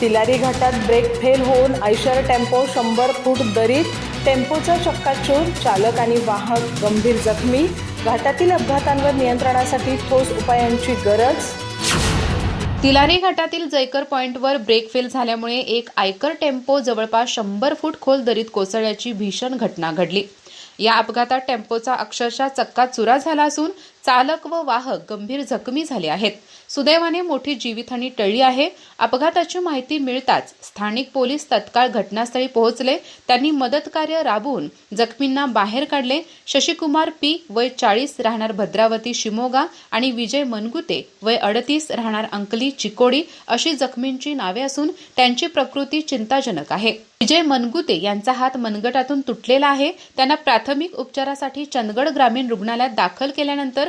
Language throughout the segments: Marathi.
तिलारी घाटात ब्रेक फेल होऊन ऐशर टेम्पो शंभर फूट दरीत टेम्पोचा चक्काचूर चालक आणि वाहक गंभीर जखमी. घाटातील अपघातांवर नियंत्रणासाठी ठोस उपायांची गरज. तिलारी घाटातील जयकर पॉइंटवर ब्रेक फेल झाल्यामुळे एक आयकर टेम्पो जवळपास शंभर फूट खोल दरीत कोसळल्याची भीषण घटना घडली. या अपघातात टेम्पोचा अक्षरशः चक्का चुरा झाला असून चालक व वाहक गंभीर जखमी झाले आहेत. सुदैवाने मोठी जीवितहानी टळली आहे. अपघाताची माहिती मिळताच स्थानिक पोलीस तत्काळ घटनास्थळी पोहोचले. त्यांनी मदतकार्य राबवून जखमींना बाहेर काढले. शशिकुमार पी. वय चाळीस राहणार भद्रावती शिमोगा आणि विजय मनगुते वय अडतीस राहणार अंकली चिकोडी अशी जखमींची नावे असून त्यांची प्रकृती चिंताजनक आहे. विजय मनगुते यांचा हात मनगटातून तुटलेला आहे. त्यांना प्राथमिक उपचारासाठी चंदगड ग्रामीण रुग्णालयात दाखल केल्यानंतर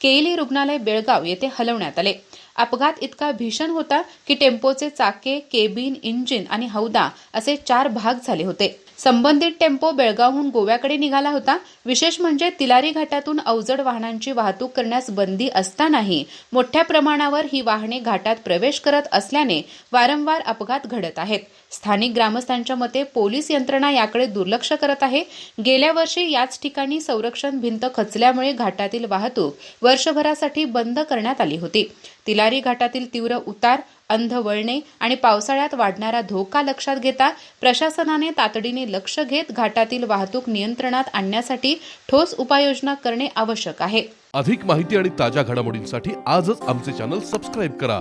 केईली रुग्णालय बेळगाव येथे हलवण्यात आले. अपघात इतका भीषण होता की टेम्पोचे चाके केबिन इंजिन आणि हौदा असे चार भाग झाले होते. संबंधित टेम्पो बेळगावहून गोव्याकडे निघाला होता. विशेष म्हणजे तिलारी घाटातून अवजड वाहनांची वाहतूक करण्यास बंदी असतानाही मोठ्या प्रमाणावर ही वाहने घाटात प्रवेश करत असल्याने वारंवार अपघात घडत आहेत. स्थानिक ग्रामस्थांच्या मते पोलीस यंत्रणा याकडे दुर्लक्ष करत आहे. गेल्या वर्षी याच ठिकाणी संरक्षण भिंत खचल्यामुळे घाटातील वाहतूक व वर्षभरासाठी बंद करण्यात आली होती. तिलारी घाटातील तीव्र उतार अंध वळणे आणि पावसाळ्यात वाढणारा धोका लक्षात घेता प्रशासनाने तातडीने लक्ष घेत घाटातील वाहतूक नियंत्रणात आणण्यासाठी ठोस उपाययोजना करणे आवश्यक आहे. अधिक माहिती आणि ताज्या घडामोडींसाठी आजच आमचे चॅनल सबस्क्राईब करा.